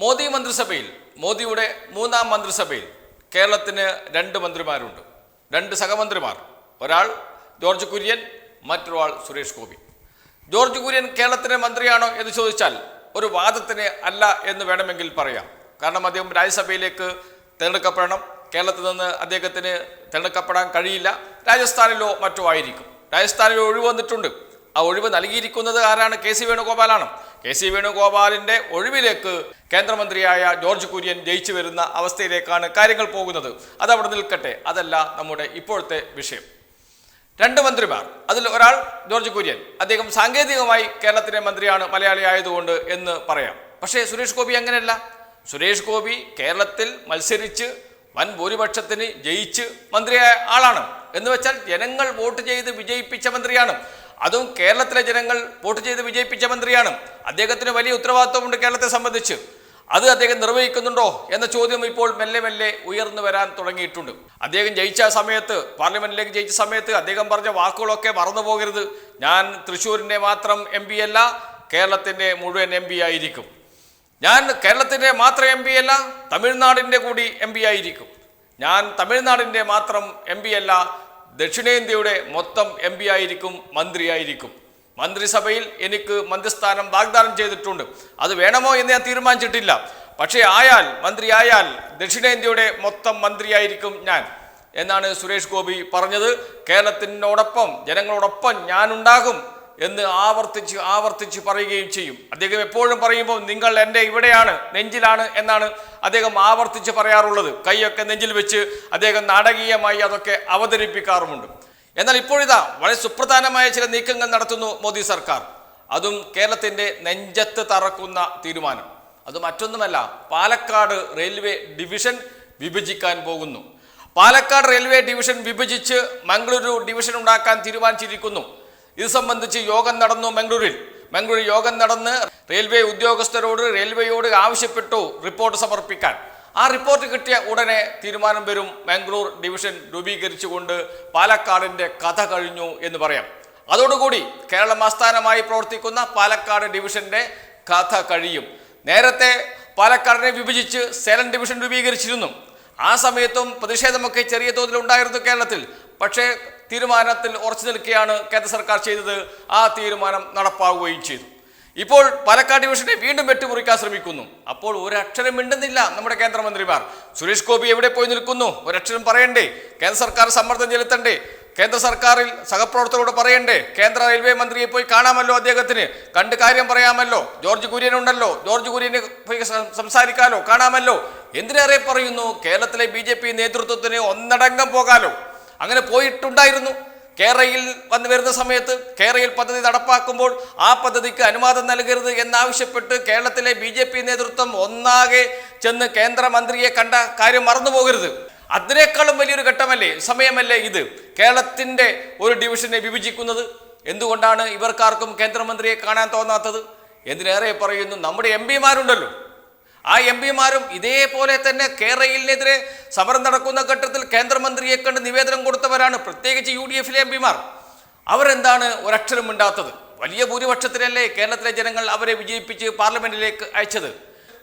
മോദി മന്ത്രിസഭയിൽ മോദിയുടെ മൂന്നാം മന്ത്രിസഭയിൽ കേരളത്തിന് രണ്ട് മന്ത്രിമാരുണ്ട്. രണ്ട് സഹമന്ത്രിമാർ. ഒരാൾ ജോർജ് കുര്യൻ മറ്റൊരാൾ സുരേഷ് ഗോപി. ജോർജ് കുര്യൻ കേരളത്തിലെ മന്ത്രിയാണോ എന്ന് ചോദിച്ചാൽ ഒരു വാദത്തിന് അല്ല എന്ന് വേണമെങ്കിൽ പറയാം. കാരണം അദ്ദേഹം രാജ്യസഭയിലേക്ക് തിരഞ്ഞെടുക്കപ്പെടണം. കേരളത്തിൽ നിന്ന് അദ്ദേഹത്തിന് തിരഞ്ഞെടുക്കപ്പെടാൻ കഴിയില്ല. രാജസ്ഥാനിലോ മറ്റോ ആയിരിക്കും. രാജസ്ഥാനിൽ ഒഴിവ് വന്നിട്ടുണ്ട്. ആ ഒഴിവ് നൽകിയിരിക്കുന്നത് ആരാണ്? കെ സി വേണുഗോപാലാണ്. കെ സി വേണുഗോപാലിന്റെ ഒഴിവിലേക്ക് കേന്ദ്രമന്ത്രിയായ ജോർജ് കുര്യൻ ജയിച്ചു വരുന്ന അവസ്ഥയിലേക്കാണ് കാര്യങ്ങൾ പോകുന്നത്. അതവിടെ നിൽക്കട്ടെ. അതല്ല നമ്മുടെ ഇപ്പോഴത്തെ വിഷയം. രണ്ട് മന്ത്രിമാർ. അതിൽ ഒരാൾ ജോർജ് കുര്യൻ. അദ്ദേഹം സാങ്കേതികമായി കേരളത്തിലെ മന്ത്രിയാണ് മലയാളി ആയതുകൊണ്ട് എന്ന് പറയാം. പക്ഷേ സുരേഷ് ഗോപി അങ്ങനെയല്ല. സുരേഷ് ഗോപി കേരളത്തിൽ മത്സരിച്ച് വൻ ഭൂരിപക്ഷത്തിന് ജയിച്ച് മന്ത്രിയായ ആളാണ്. എന്ന് വെച്ചാൽ ജനങ്ങൾ വോട്ട് ചെയ്ത് വിജയിപ്പിച്ച മന്ത്രിയാണ്. അതും കേരളത്തിലെ ജനങ്ങൾ വോട്ട് ചെയ്ത് വിജയിപ്പിച്ച മന്ത്രിയാണ്. അദ്ദേഹത്തിന് വലിയ ഉത്തരവാദിത്വമുണ്ട് കേരളത്തെ സംബന്ധിച്ച്. അത് അദ്ദേഹം നിർവഹിക്കുന്നുണ്ടോ എന്ന ചോദ്യം ഇപ്പോൾ മെല്ലെ മെല്ലെ ഉയർന്നു വരാൻ തുടങ്ങിയിട്ടുണ്ട്. അദ്ദേഹം ജയിച്ച സമയത്ത് പാർലമെന്റിലേക്ക് ജയിച്ച സമയത്ത് അദ്ദേഹം പറഞ്ഞ വാക്കുകളൊക്കെ മറന്നു പോകരുത്. ഞാൻ തൃശ്ശൂരിന്റെ മാത്രം എം പി അല്ല കേരളത്തിന്റെ മുഴുവൻ എം പി ആയിരിക്കും. ഞാൻ കേരളത്തിന്റെ മാത്രം എം പി അല്ല തമിഴ്നാടിന്റെ കൂടി എം പി ആയിരിക്കും. ഞാൻ തമിഴ്നാടിന്റെ മാത്രം എം പി അല്ല ദക്ഷിണേന്ത്യയുടെ മൊത്തം എം പി ആയിരിക്കും മന്ത്രിയായിരിക്കും മന്ത്രിസഭയിൽ എനിക്ക് മന്ത്രിസ്ഥാനം വാഗ്ദാനം ചെയ്തിട്ടുണ്ട്. അത് വേണമോ എന്ന് ഞാൻ തീരുമാനിച്ചിട്ടില്ല. പക്ഷേ ആയാൽ മന്ത്രിയായാൽ ദക്ഷിണേന്ത്യയുടെ മൊത്തം മന്ത്രിയായിരിക്കും ഞാൻ എന്നാണ് സുരേഷ് ഗോപി പറഞ്ഞത്. കേരളത്തിനോടൊപ്പം ജനങ്ങളോടൊപ്പം ഞാനുണ്ടാകും. എന്ന് ആവർത്തിച്ച് ആവർത്തിച്ച് പറയുകയും ചെയ്യും. അദ്ദേഹം എപ്പോഴും പറയുമ്പോൾ നിങ്ങൾ എന്റെ ഇവിടെയാണ് നെഞ്ചിലാണ് എന്നാണ് അദ്ദേഹം ആവർത്തിച്ച് പറയാറുള്ളത്. കൈയൊക്കെ നെഞ്ചിൽ വെച്ച് അദ്ദേഹം നാടകീയമായി അതൊക്കെ അവതരിപ്പിക്കാറുമുണ്ട്. എന്നാൽ ഇപ്പോഴിതാ വളരെ സുപ്രധാനമായ ചില നീക്കങ്ങൾ നടത്തുന്നു മോദി സർക്കാർ. അതും കേരളത്തിന്റെ നെഞ്ചത്ത് തറക്കുന്ന തീരുമാനം. അത് മറ്റൊന്നുമല്ല പാലക്കാട് റെയിൽവേ ഡിവിഷൻ വിഭജിക്കാൻ പോകുന്നു. പാലക്കാട് റെയിൽവേ ഡിവിഷൻ വിഭജിച്ച് മംഗളൂരു ഡിവിഷൻ ഉണ്ടാക്കാൻ തീരുമാനിച്ചിരിക്കുന്നു. ഇത് സംബന്ധിച്ച് യോഗം നടന്നു മംഗളൂരിൽ. മംഗളൂരു യോഗം നടന്ന് റെയിൽവേ ഉദ്യോഗസ്ഥരോട് റെയിൽവേയോട് ആവശ്യപ്പെട്ടു റിപ്പോർട്ട് സമർപ്പിക്കാൻ. ആ റിപ്പോർട്ട് കിട്ടിയ ഉടനെ തീരുമാനം വരും. മംഗളൂർ ഡിവിഷൻ രൂപീകരിച്ചുകൊണ്ട് പാലക്കാടിന്റെ കഥ കഴിഞ്ഞു എന്ന് പറയാം. അതോടുകൂടി കേരളം ആസ്ഥാനമായി പ്രവർത്തിക്കുന്ന പാലക്കാട് ഡിവിഷന്റെ കഥ കഴിയും. നേരത്തെ പാലക്കാടിനെ വിഭജിച്ച് സേലം ഡിവിഷൻ രൂപീകരിച്ചിരുന്നു. ആ സമയത്തും പ്രതിഷേധമൊക്കെ ചെറിയ തോതിൽ ഉണ്ടായിരുന്നു കേരളത്തിൽ. പക്ഷേ തീരുമാനത്തിൽ ഉറച്ചു നിൽക്കുകയാണ് കേന്ദ്ര സർക്കാർ ചെയ്തത്. ആ തീരുമാനം നടപ്പാവുകയും ചെയ്തു. ഇപ്പോൾ പാലക്കാട് ഡിവിഷനെ വീണ്ടും വെട്ടിമുറിക്കാൻ ശ്രമിക്കുന്നു. അപ്പോൾ ഒരക്ഷരം മിണ്ടുന്നില്ല നമ്മുടെ കേന്ദ്രമന്ത്രിമാർ. സുരേഷ് ഗോപി എവിടെ പോയി നിൽക്കുന്നു? ഒരക്ഷരം പറയണ്ടേ. കേന്ദ്ര സർക്കാർ സമ്മർദ്ദം ചെലുത്തണ്ടേ. കേന്ദ്ര സർക്കാരിൽ സഹപ്രവർത്തകരോട് പറയണ്ടേ. കേന്ദ്ര റെയിൽവേ മന്ത്രിയെ പോയി കാണാമല്ലോ അദ്ദേഹത്തിന്. കണ്ട് കാര്യം പറയാമല്ലോ. ജോർജ് കുര്യൻ ഉണ്ടല്ലോ. ജോർജ് കുര്യന് പോയി സംസാരിക്കാമല്ലോ കാണാമല്ലോ. എന്തിനേറെ പറയുന്നു? കേരളത്തിലെ ബി നേതൃത്വത്തിന് ഒന്നടങ്കം പോകാലോ. അങ്ങനെ പോയിട്ടുണ്ടായിരുന്നു. കേരളയിൽ വന്നു വരുന്ന സമയത്ത് കേരളയിൽ പദ്ധതി നടപ്പാക്കുമ്പോൾ ആ പദ്ധതിക്ക് അനുവാദം നൽകരുത് എന്നാവശ്യപ്പെട്ട് കേരളത്തിലെ ബി ജെ പി നേതൃത്വം ഒന്നാകെ ചെന്ന് കേന്ദ്രമന്ത്രിയെ കണ്ട കാര്യം മറന്നുപോകരുത്. അതിനേക്കാളും വലിയൊരു ഘട്ടമല്ലേ സമയമല്ലേ ഇത്? കേരളത്തിന്റെ ഒരു ഡിവിഷനെ വിഭജിക്കുന്നത് എന്തുകൊണ്ടാണ് ഇവർക്കാർക്കും കേന്ദ്രമന്ത്രിയെ കാണാൻ തോന്നാത്തത്? എന്തിനേറെ പറയുന്നു നമ്മുടെ എം പിമാരുണ്ടല്ലോ. ആ എം പിമാരും ഇതേപോലെ തന്നെ കേരളയിലെതിരെ സമരം നടക്കുന്ന ഘട്ടത്തിൽ കേന്ദ്രമന്ത്രിയെ കണ്ട് നിവേദനം കൊടുത്തവരാണ് പ്രത്യേകിച്ച് യു ഡി എഫിലെ എം പിമാർ. അവരെന്താണ് ഒരക്ഷരം മിണ്ടാത്തത്? വലിയ ഭൂരിപക്ഷത്തിലല്ലേ കേരളത്തിലെ ജനങ്ങൾ അവരെ വിജയിപ്പിച്ച് പാർലമെന്റിലേക്ക് അയച്ചത്?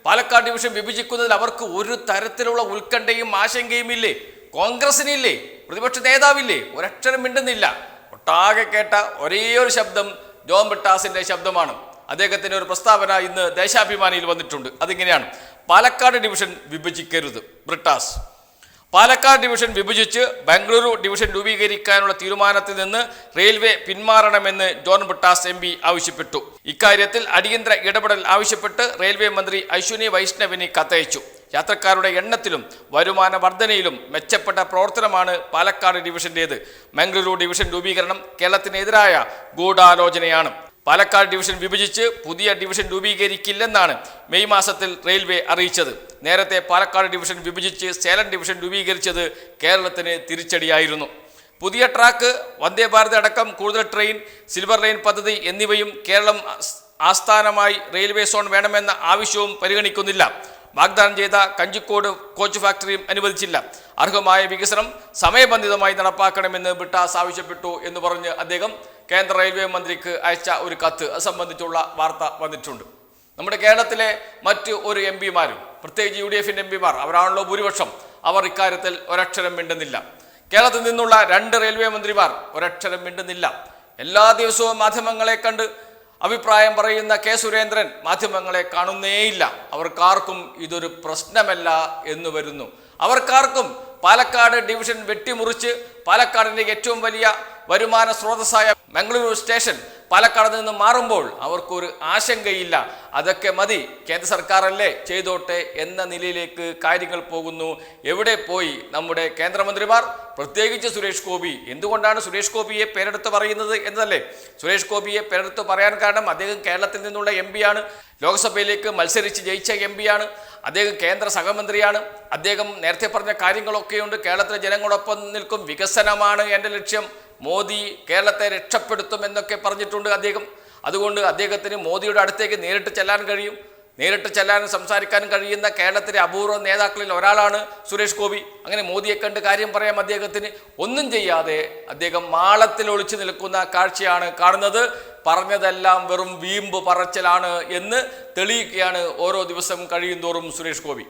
പാലക്കാട് ഡിവിഷൻ വിഭജിക്കുന്നതിൽ അവർക്ക് ഒരു തരത്തിലുള്ള ഉത്കണ്ഠയും ആശങ്കയും ഇല്ലേ? കോൺഗ്രസിനില്ലേ? പ്രതിപക്ഷ നേതാവില്ലേ? ഒരക്ഷരം മിണ്ടുന്നില്ല. ഒട്ടാകെ കേട്ട ഒരേ ഒരു ശബ്ദം ജോൺ ബിട്ടാസിന്റെ ശബ്ദമാണ്. അദ്ദേഹത്തിന്റെ ഒരു പ്രസ്താവന ഇന്ന് ദേശാഭിമാനിയിൽ വന്നിട്ടുണ്ട്. അതിങ്ങനെയാണ്. പാലക്കാട് ഡിവിഷൻ വിഭജിക്കരുത്. ബ്രിട്ടാസ്. പാലക്കാട് ഡിവിഷൻ വിഭജിച്ച് ബംഗളൂരു ഡിവിഷൻ രൂപീകരിക്കാനുള്ള തീരുമാനത്തിൽ നിന്ന് റെയിൽവേ പിന്മാറണമെന്ന് ജോൺ ബ്രിട്ടാസ് എം ആവശ്യപ്പെട്ടു. ഇക്കാര്യത്തിൽ അടിയന്തര ഇടപെടൽ ആവശ്യപ്പെട്ട് റെയിൽവേ മന്ത്രി അശ്വിനി വൈഷ്ണവിന് കത്തയച്ചു. യാത്രക്കാരുടെ എണ്ണത്തിലും വരുമാന വർധനയിലും മെച്ചപ്പെട്ട പ്രവർത്തനമാണ് പാലക്കാട് ഡിവിഷന്റേത് മംഗളൂരു ഡിവിഷൻ രൂപീകരണം കേരളത്തിനെതിരായ ഗൂഢാലോചനയാണ്. പാലക്കാട് ഡിവിഷൻ വിഭജിച്ച് പുതിയ ഡിവിഷൻ രൂപീകരിക്കില്ലെന്നാണ് മെയ് മാസത്തിൽ റെയിൽവേ അറിയിച്ചത്. നേരത്തെ പാലക്കാട് ഡിവിഷൻ വിഭജിച്ച് സേലം ഡിവിഷൻ രൂപീകരിച്ചത് കേരളത്തിന് തിരിച്ചടിയായിരുന്നു. പുതിയ ട്രാക്ക് വന്ദേ ഭാരത് അടക്കം കൂടുതൽ ട്രെയിൻ സിൽവർ ലൈൻ പദ്ധതി എന്നിവയും കേരളം ആസ്ഥാനമായി റെയിൽവേ സോൺ വേണമെന്ന ആവശ്യവും പരിഗണിക്കുന്നില്ല. വാഗ്ദാനം ചെയ്ത കഞ്ചിക്കോട് കോച്ച് ഫാക്ടറിയും അനുവദിച്ചില്ല. അർഹമായ വികസനം സമയബന്ധിതമായി നടപ്പാക്കണമെന്ന് ബിട്ടാസ് ആവശ്യപ്പെട്ടു എന്ന് പറഞ്ഞ് അദ്ദേഹം കേന്ദ്ര റെയിൽവേ മന്ത്രിക്ക് അയച്ച ഒരു കത്ത് സംബന്ധിച്ചുള്ള വാർത്ത വന്നിട്ടുണ്ട്. നമ്മുടെ കേരളത്തിലെ മറ്റ് ഒരു എം പിമാരും പ്രത്യേകിച്ച് യു ഡി എഫിന്റെ എം പിമാർ അവരാണല്ലോ ഭൂരിപക്ഷം. അവർ ഇക്കാര്യത്തിൽ ഒരക്ഷരം മിണ്ടുന്നില്ല. കേരളത്തിൽ നിന്നുള്ള രണ്ട് റെയിൽവേ മന്ത്രിമാർ ഒരക്ഷരം മിണ്ടുന്നില്ല. എല്ലാ ദിവസവും മാധ്യമങ്ങളെ കണ്ട് അഭിപ്രായം പറയുന്ന കെ സുരേന്ദ്രൻ മാധ്യമങ്ങളെ കാണുന്നേയില്ല. അവർക്കാർക്കും ഇതൊരു പ്രശ്നമല്ല എന്ന് വരുന്നു. അവർക്കാർക്കും പാലക്കാട് ഡിവിഷൻ വെട്ടിമുറിച്ച് പാലക്കാടിന്റെ ഏറ്റവും വലിയ വരുമാന സ്രോതസ്സായ മംഗളൂരു സ്റ്റേഷൻ പാലക്കാട് നിന്ന് മാറുമ്പോൾ അവർക്കൊരു ആശങ്കയില്ല. അതൊക്കെ മതി. കേന്ദ്ര സർക്കാരല്ലേ ചെയ്തോട്ടെ എന്ന നിലയിലേക്ക് കാര്യങ്ങൾ പോകുന്നു. എവിടെ പോയി നമ്മുടെ കേന്ദ്രമന്ത്രിമാർ? പ്രത്യേകിച്ച് സുരേഷ് ഗോപി. എന്തുകൊണ്ടാണ് സുരേഷ് ഗോപിയെ പേരെടുത്ത് പറയുന്നത് എന്നതല്ലേ? സുരേഷ് ഗോപിയെ പേരെടുത്ത് പറയാൻ കാരണം അദ്ദേഹം കേരളത്തിൽ നിന്നുള്ള എം ആണ് ലോക്സഭയിലേക്ക് മത്സരിച്ച് ജയിച്ച എം ആണ് അദ്ദേഹം കേന്ദ്ര സഹമന്ത്രിയാണ്. അദ്ദേഹം നേരത്തെ പറഞ്ഞ കാര്യങ്ങളൊക്കെയുണ്ട്. കേരളത്തിലെ ജനങ്ങളോടൊപ്പം നിൽക്കും വികസനമാണ് എന്റെ ലക്ഷ്യം. മോദി കേരളത്തെ രക്ഷപ്പെടുത്തും എന്നൊക്കെ പറഞ്ഞിട്ടുണ്ട് അദ്ദേഹം. അതുകൊണ്ട് അദ്ദേഹത്തിന് മോദിയുടെ അടുത്തേക്ക് നേരിട്ട് ചെല്ലാൻ കഴിയും. നേരിട്ട് ചെല്ലാനും സംസാരിക്കാനും കഴിയുന്ന കേരളത്തിലെ അപൂർവ നേതാക്കളിൽ ഒരാളാണ് സുരേഷ് ഗോപി. അങ്ങനെ മോദിയെ കണ്ട് കാര്യം പറയാം അദ്ദേഹത്തിന്. ഒന്നും ചെയ്യാതെ അദ്ദേഹം മാളത്തിൽ ഒളിച്ചു നിൽക്കുന്ന കാഴ്ചയാണ് കാണുന്നത്. പറഞ്ഞതെല്ലാം വെറും വീമ്പ് പറച്ചിലാണ് എന്ന് തെളിയിക്കുകയാണ് ഓരോ ദിവസം കഴിയും തോറും സുരേഷ് ഗോപി.